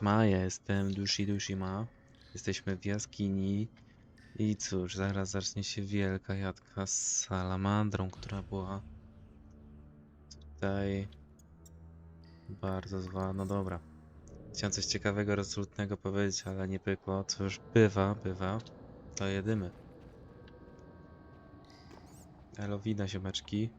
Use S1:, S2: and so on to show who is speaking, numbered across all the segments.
S1: Siema, jestem Dushi Dushima. Jesteśmy w jaskini. I cóż, zaraz zacznie się wielka jadka z salamandrą, która była tutaj bardzo zła. No dobra. Chciałem coś ciekawego, rezolutnego powiedzieć, ale nie pykło. Cóż, bywa, bywa. To jedymy. Elowina, ziomeczki.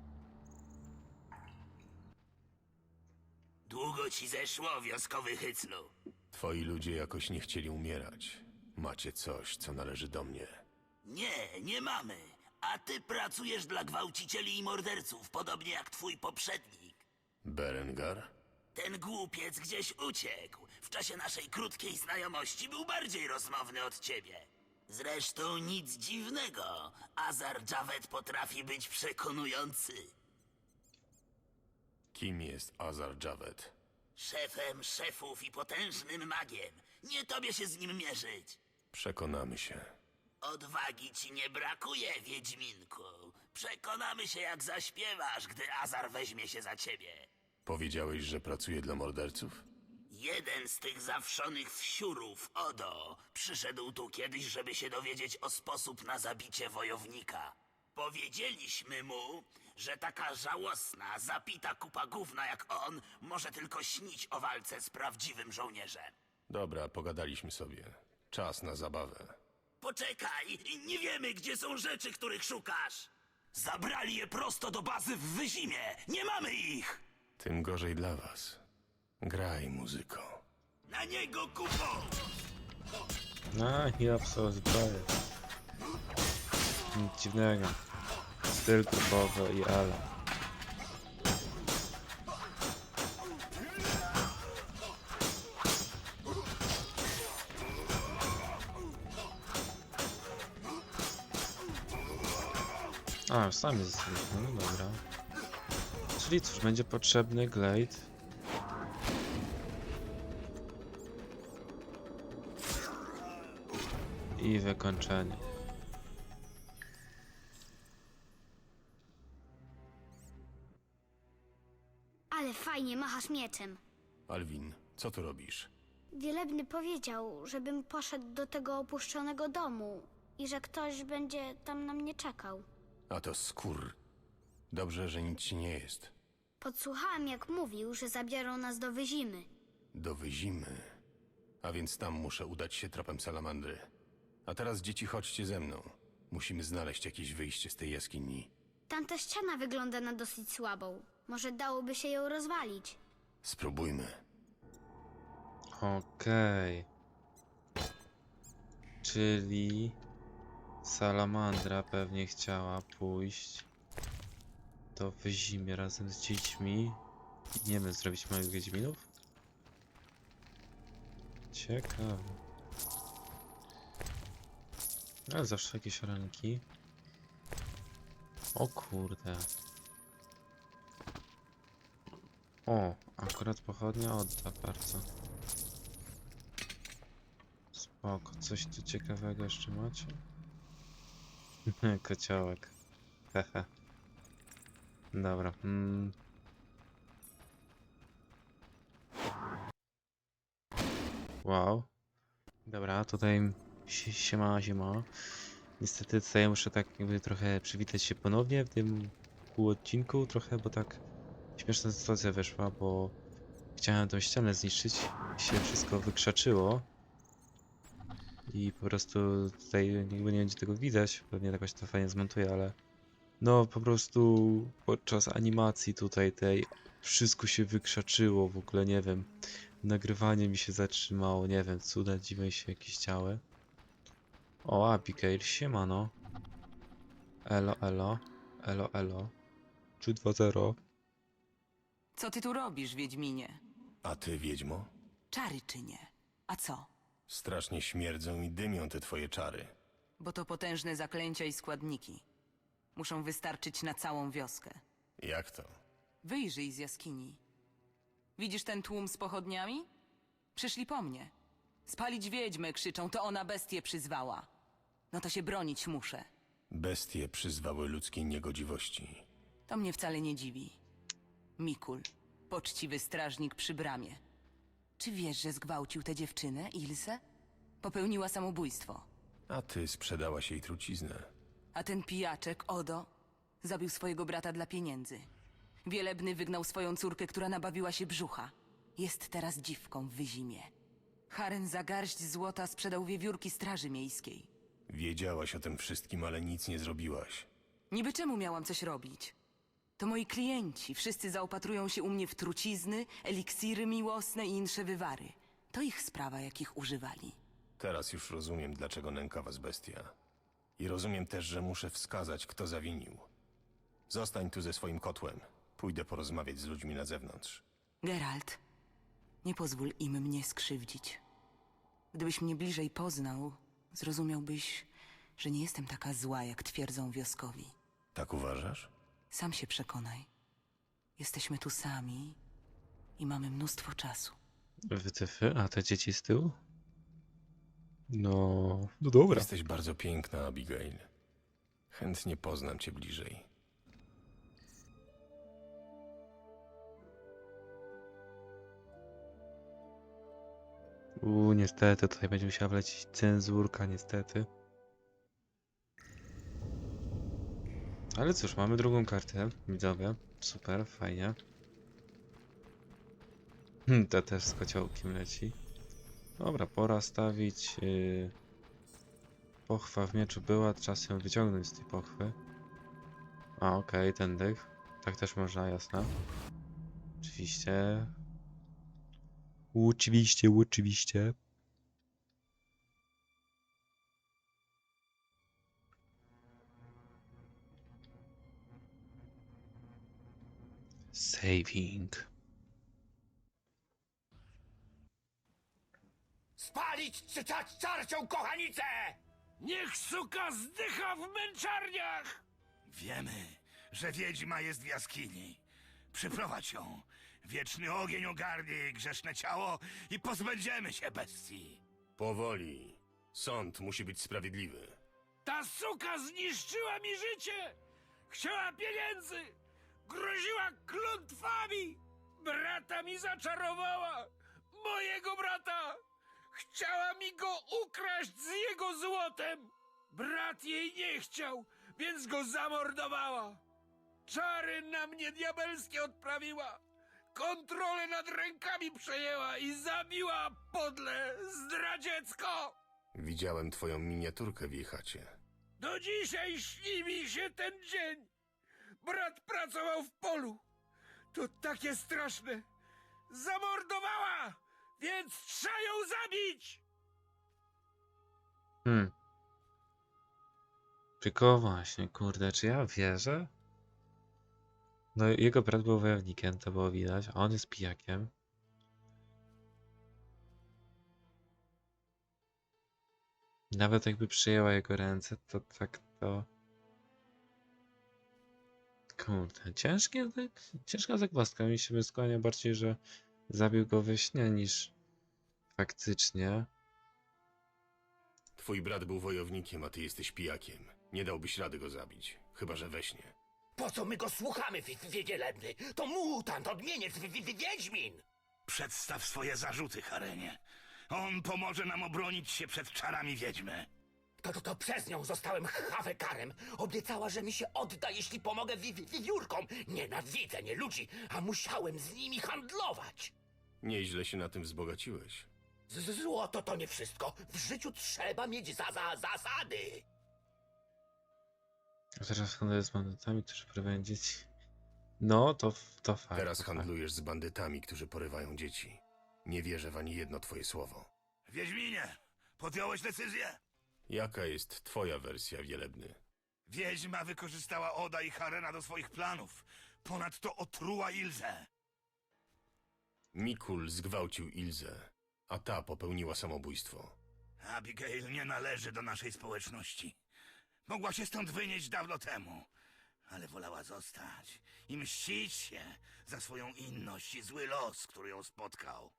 S2: Długo ci zeszło, wioskowy hyclu.
S3: Twoi ludzie jakoś nie chcieli umierać. Macie coś, co należy do mnie.
S2: Nie, nie mamy. A ty pracujesz dla gwałcicieli i morderców, podobnie jak twój poprzednik.
S3: Berengar?
S2: Ten głupiec gdzieś uciekł. W czasie naszej krótkiej znajomości był bardziej rozmowny od ciebie. Zresztą nic dziwnego. Azar Javed potrafi być przekonujący.
S3: Kim jest Azar Javed?
S2: Szefem szefów i potężnym magiem. Nie tobie się z nim mierzyć.
S3: Przekonamy się.
S2: Odwagi ci nie brakuje, Wiedźminku. Przekonamy się, jak zaśpiewasz, gdy Azar weźmie się za ciebie.
S3: Powiedziałeś, że pracuje dla morderców?
S2: Jeden z tych zawszonych wsiurów, Odo, przyszedł tu kiedyś, żeby się dowiedzieć o sposób na zabicie wojownika. Powiedzieliśmy mu, że taka żałosna, zapita kupa gówna jak on może tylko śnić o walce z prawdziwym żołnierzem.
S3: Dobra, pogadaliśmy sobie. Czas na zabawę.
S2: Poczekaj, nie wiemy, gdzie są rzeczy, których szukasz. Zabrali je prosto do bazy w Wyzimie. Nie mamy ich.
S3: Tym gorzej dla was. Graj, muzyko.
S2: Na niego kupą!
S1: A, ja psa zbroję. Nic dziwnego. Styl typowy i ale. A, już sami zostaliśmy, no dobra. Czyli cóż, będzie potrzebny glade. I wykończenie.
S4: Mieczem.
S3: Alwin, co tu robisz?
S4: Wielebny powiedział, żebym poszedł do tego opuszczonego domu i że ktoś będzie tam na mnie czekał.
S3: A to skór. Dobrze, że nic ci nie jest.
S4: Podsłuchałem, jak mówił, że zabiorą nas do Wyzimy.
S3: Do Wyzimy. A więc tam muszę udać się tropem salamandry. A teraz, dzieci, chodźcie ze mną. Musimy znaleźć jakieś wyjście z tej jaskini.
S4: Tamta ściana wygląda na dosyć słabą. Może dałoby się ją rozwalić.
S3: Spróbujmy.
S1: Okej. Czyli salamandra pewnie chciała pójść do Wyzimie razem z dziećmi. Nie wiem, zrobić małych Wiedźminów? Ciekawe. Ale zawsze jakieś ranki. O kurde. O, akurat pochodnia odda bardzo. Spoko, coś tu ciekawego jeszcze macie? Kociołek. Hehe. Dobra. Mm. Wow. Dobra, tutaj si- siema, siema. Niestety tutaj muszę tak jakby trochę przywitać się ponownie w tym pół odcinku trochę, bo tak śmieszna sytuacja wyszła, bo chciałem tą ścianę zniszczyć i się wszystko wykrzaczyło. I po prostu tutaj jakby nie będzie tego widać, pewnie jakoś to fajnie zmontuję, ale no po prostu podczas animacji tutaj tej wszystko się wykrzaczyło, w ogóle nie wiem. Nagrywanie mi się zatrzymało, nie wiem, cuda dziwne się jakieś działy. O, Abigail, siemano. Elo, elo, elo, elo. 3-2-0.
S5: Co ty tu robisz, Wiedźminie?
S3: A ty, wiedźmo?
S5: Czary czy nie? A co?
S3: Strasznie śmierdzą i dymią te twoje czary.
S5: Bo to potężne zaklęcia i składniki. Muszą wystarczyć na całą wioskę.
S3: Jak to?
S5: Wyjrzyj z jaskini. Widzisz ten tłum z pochodniami? Przyszli po mnie. Spalić wiedźmę, krzyczą, to ona bestię przyzwała. No to się bronić muszę.
S3: Bestie przyzwały ludzkiej niegodziwości.
S5: To mnie wcale nie dziwi. Mikul, poczciwy strażnik przy bramie. Czy wiesz, że zgwałcił tę dziewczynę, Ilse? Popełniła samobójstwo.
S3: A ty sprzedałaś jej truciznę.
S5: A ten pijaczek, Odo, zabił swojego brata dla pieniędzy. Wielebny wygnał swoją córkę, która nabawiła się brzucha. Jest teraz dziwką w wyzimie. Haren za garść złota sprzedał wiewiórki straży miejskiej.
S3: Wiedziałaś o tym wszystkim, ale nic nie zrobiłaś.
S5: Niby czemu miałam coś robić? To moi klienci. Wszyscy zaopatrują się u mnie w trucizny, eliksiry miłosne i insze wywary. To ich sprawa, jakich używali.
S3: Teraz już rozumiem, dlaczego nęka was bestia. I rozumiem też, że muszę wskazać, kto zawinił. Zostań tu ze swoim kotłem. Pójdę porozmawiać z ludźmi na zewnątrz.
S5: Geralt, nie pozwól im mnie skrzywdzić. Gdybyś mnie bliżej poznał, zrozumiałbyś, że nie jestem taka zła, jak twierdzą wioskowi.
S3: Tak uważasz?
S5: Sam się przekonaj. Jesteśmy tu sami i mamy mnóstwo czasu.
S1: Wytyfy, a te dzieci z tyłu? No, no dobra.
S3: Jesteś bardzo piękna, Abigail. Chętnie poznam cię bliżej.
S1: Uuu, niestety, tutaj będzie musiała wlecieć cenzurka, niestety. Ale cóż, mamy drugą kartę, widzowie. Super, fajnie. Hmm, to też z kociołkiem leci. Dobra, pora stawić... Yy... Pochwa w mieczu była, czas ją wyciągnąć z tej pochwy. A, okej, ten dych. Tak też można, jasne. Oczywiście. Oczywiście, oczywiście. Saving.
S6: Spalić czy czać czarcią kochanicę!
S7: Niech suka zdycha w męczarniach!
S6: Wiemy, że wiedźma jest w jaskini. Przyprowadź ją. Wieczny ogień ogarnie jej grzeszne ciało i pozbędziemy się bestii.
S3: Powoli. Sąd musi być sprawiedliwy.
S7: Ta suka zniszczyła mi życie! Chciała pieniędzy! Groziła klątwami! Brata mi zaczarowała! Mojego brata! Chciała mi go ukraść z jego złotem! Brat jej nie chciał, więc go zamordowała! Czary na mnie diabelskie odprawiła! Kontrolę nad rękami przejęła i zabiła podle zdradziecko!
S3: Widziałem twoją miniaturkę w jej chacie.
S7: Do dzisiaj śni mi się ten dzień. Brat pracował w polu. To takie straszne. Zamordowała, więc trzeba ją zabić.
S1: Hmm. Tylko właśnie, kurde, czy ja wierzę? No, jego brat był wojownikiem, to było widać, a on jest pijakiem. Nawet jakby przyjęła jego ręce, to tak to... Kurde, ciężkie, ciężka zagwozdka. Mi się skłania bardziej, że zabił go we śnie niż faktycznie.
S3: Twój brat był wojownikiem, a ty jesteś pijakiem. Nie dałbyś rady go zabić. Chyba, że we śnie.
S6: Po co my go słuchamy, wi- wi- Wiedźlebny? To mutant, odmieniec, wi- wi- wiedźmin! Przedstaw swoje zarzuty, Harenie. On pomoże nam obronić się przed czarami wiedźmy.
S8: To, to, to przez nią zostałem hawekarem. Obiecała, że mi się odda, jeśli pomogę wi- wi- wiewiórkom. Nienawidzę nie ludzi, a musiałem z nimi handlować.
S3: Nieźle się na tym wzbogaciłeś.
S8: Z złoto to nie wszystko. W życiu trzeba mieć za, za zasady.
S1: A teraz handluję z bandytami, którzy porywają dzieci. No, to, to fakt.
S3: Teraz
S1: to
S3: handlujesz z bandytami, którzy porywają dzieci. Nie wierzę w ani jedno twoje słowo.
S6: Wiedźminie, podjąłeś decyzję?
S3: Jaka jest twoja wersja, Wielebny?
S6: Wiedźma wykorzystała Oda i Harena do swoich planów. Ponadto otruła Ilzę.
S3: Mikul zgwałcił Ilzę, a ta popełniła samobójstwo.
S6: Abigail nie należy do naszej społeczności. Mogła się stąd wynieść dawno temu, ale wolała zostać i mścić się za swoją inność i zły los, który ją spotkał.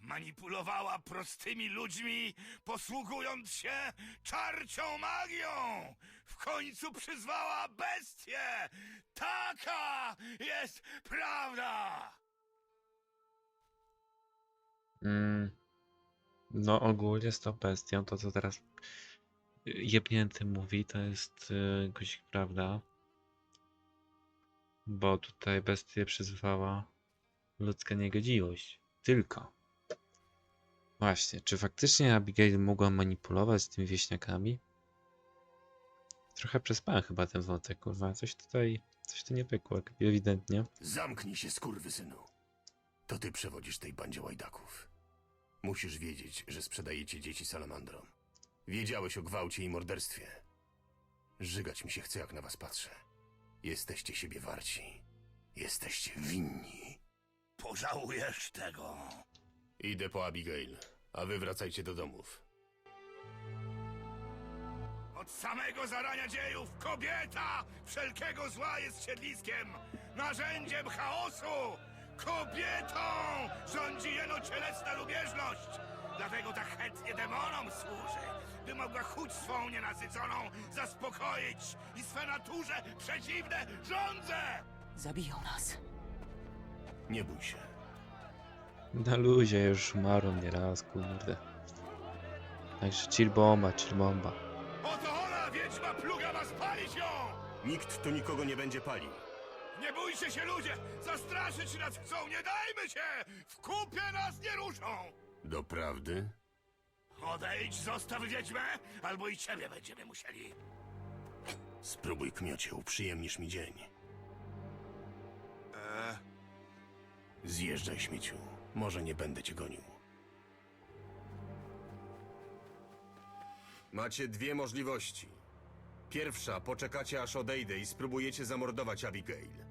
S6: Manipulowała prostymi ludźmi, posługując się czarcią magią. W końcu przyzwała bestię. Taka jest prawda.
S1: Mm, no ogólnie z tą bestią, to co teraz jebnięty mówi, to jest yy, prawda. Bo tutaj bestia przyzwała ludzka niegodziwość. Tylko. Właśnie, czy faktycznie Abigail mogła manipulować tymi wieśniakami? Trochę przespałem chyba ten wątek, kurwa. Coś tutaj, coś tu nie pykło, ewidentnie.
S3: Zamknij się, skurwysynu. To ty przewodzisz tej bandzie łajdaków. Musisz wiedzieć, że sprzedajecie dzieci salamandrom. Wiedziałeś o gwałcie i morderstwie. Żygać mi się chce, jak na was patrzę. Jesteście siebie warci. Jesteście winni.
S6: Pożałujesz tego.
S3: Idę po Abigail, a wy wracajcie do domów.
S7: Od samego zarania dziejów kobieta wszelkiego zła jest siedliskiem, narzędziem chaosu. Kobietą rządzi jeno cielesna lubieżność. Dlatego tak chętnie demonom służy, by mogła chuć swą nienasyconą zaspokoić i swe naturze przeciwne żądze.
S5: Zabiją nas.
S3: Nie bój się.
S1: Na luzie już umarłem nieraz, kurde. Także chill bomba, chill bomba.
S7: Oto ona, wiedźma pluga ma spalić ją!
S3: Nikt tu nikogo nie będzie palił.
S7: Nie bójcie się ludzie! Zastraszyć nas chcą, nie dajmy się! W kupie nas nie ruszą!
S3: Doprawdy?
S7: Odejdź, zostaw wiedźmę, albo i ciebie będziemy musieli.
S3: Spróbuj, kmiocie, uprzyjemnisz mi dzień.
S7: Eee,
S3: Zjeżdżaj, śmieciu. Może nie będę cię gonił. Macie dwie możliwości. Pierwsza, poczekacie aż odejdę i spróbujecie zamordować Abigail.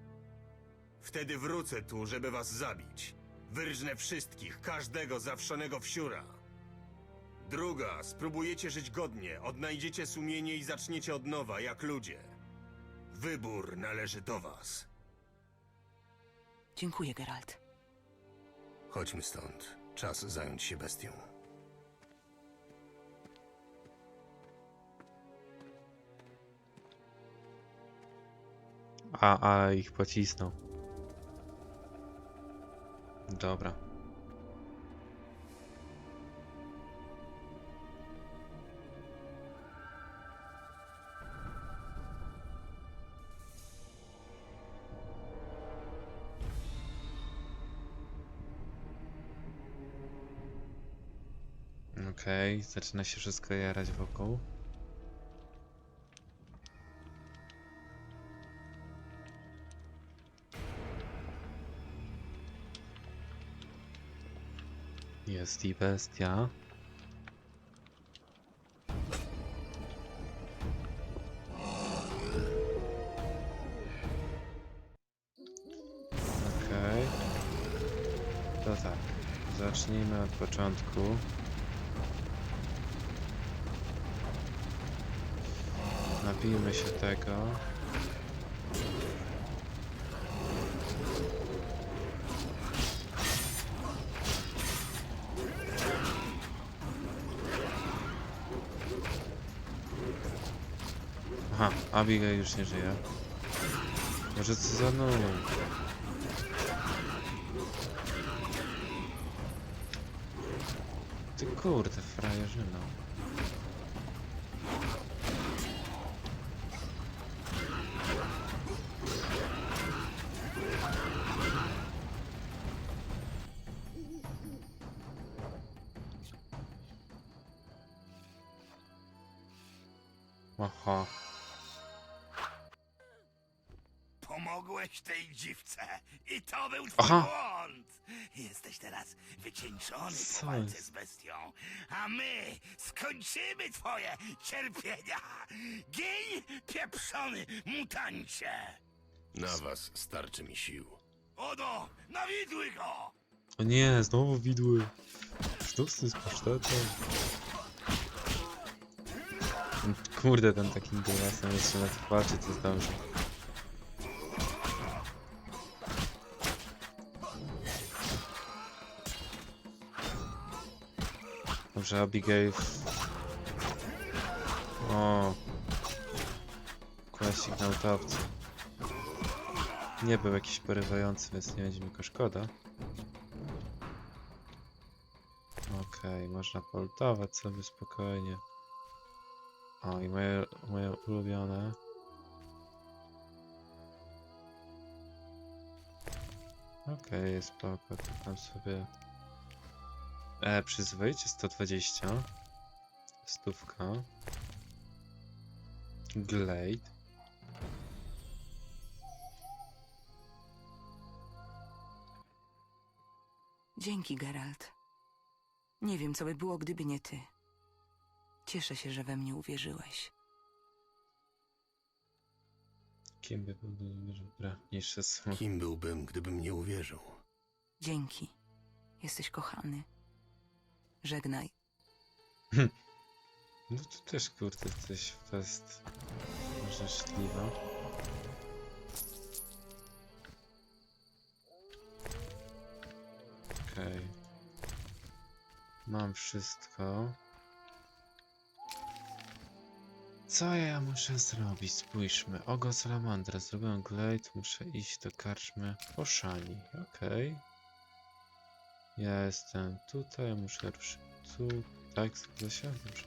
S3: Wtedy wrócę tu, żeby was zabić. Wyrżnę wszystkich, każdego zawszonego wsiura. Druga, spróbujecie żyć godnie, odnajdziecie sumienie i zaczniecie od nowa, jak ludzie. Wybór należy do was.
S5: Dziękuję, Geralt.
S3: Chodźmy stąd. Czas zająć się bestią.
S1: A, ale ich pocisnął. Dobra. Okej, zaczyna się wszystko jarać wokół. Jest i bestia. Okej. To tak. Zacznijmy od początku. Napijmy się tego. Aha, Abigail już nie żyje. Może co za no. Ty kurde, frajerzyno. Aha.
S6: Pomogłeś tej dziwce i to był twój
S1: Aha.
S6: błąd. Jesteś teraz wycieńczony
S1: Co
S6: po walce
S1: jest?
S6: z bestią, a my skończymy twoje cierpienia. Gin, pieprzony mutancie!
S3: Na was starczy mi sił.
S6: Odo, nawidły go!
S1: O nie, znowu widły. Znów z tym pasztetem. Kurde, ten takim grymasem jeszcze na twarzy co zdążył. Dobrze, Abigail. O. Klasik na utawce. Nie był jakiś porywający, więc nie będzie mi go szkoda. Okej, można poltować sobie spokojnie. O, i moje, moje ulubione. Okej, spoko, to tam sobie... E, przyzwoicie 120. Stówka. Glade.
S5: Dzięki, Geralt. Nie wiem, co by było, gdyby nie ty. Cieszę się, że we mnie uwierzyłeś.
S1: Kim by był, są.
S3: Kim byłbym, gdybym nie uwierzył?
S5: Dzięki. Jesteś kochany. Żegnaj.
S1: No to też kurde, coś fest. Może szkliwa. Okej. Mam wszystko. Co ja muszę zrobić? Spójrzmy. Ogo salamandra. Zrobiłem glade. Muszę iść do karczmy Oszani. Okej. Ja jestem tutaj. Muszę ruszyć tu. Tak, się? Dobrze.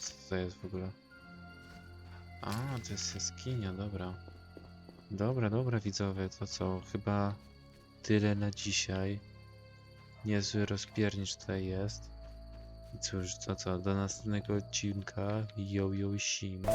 S1: Co to jest w ogóle? A, to jest jaskinia, dobra. Dobra, dobra widzowie, to co? Chyba tyle na dzisiaj. Niezły rozpiernicz tutaj jest. I cóż, to co? Do następnego odcinka. Yo, yo, sima.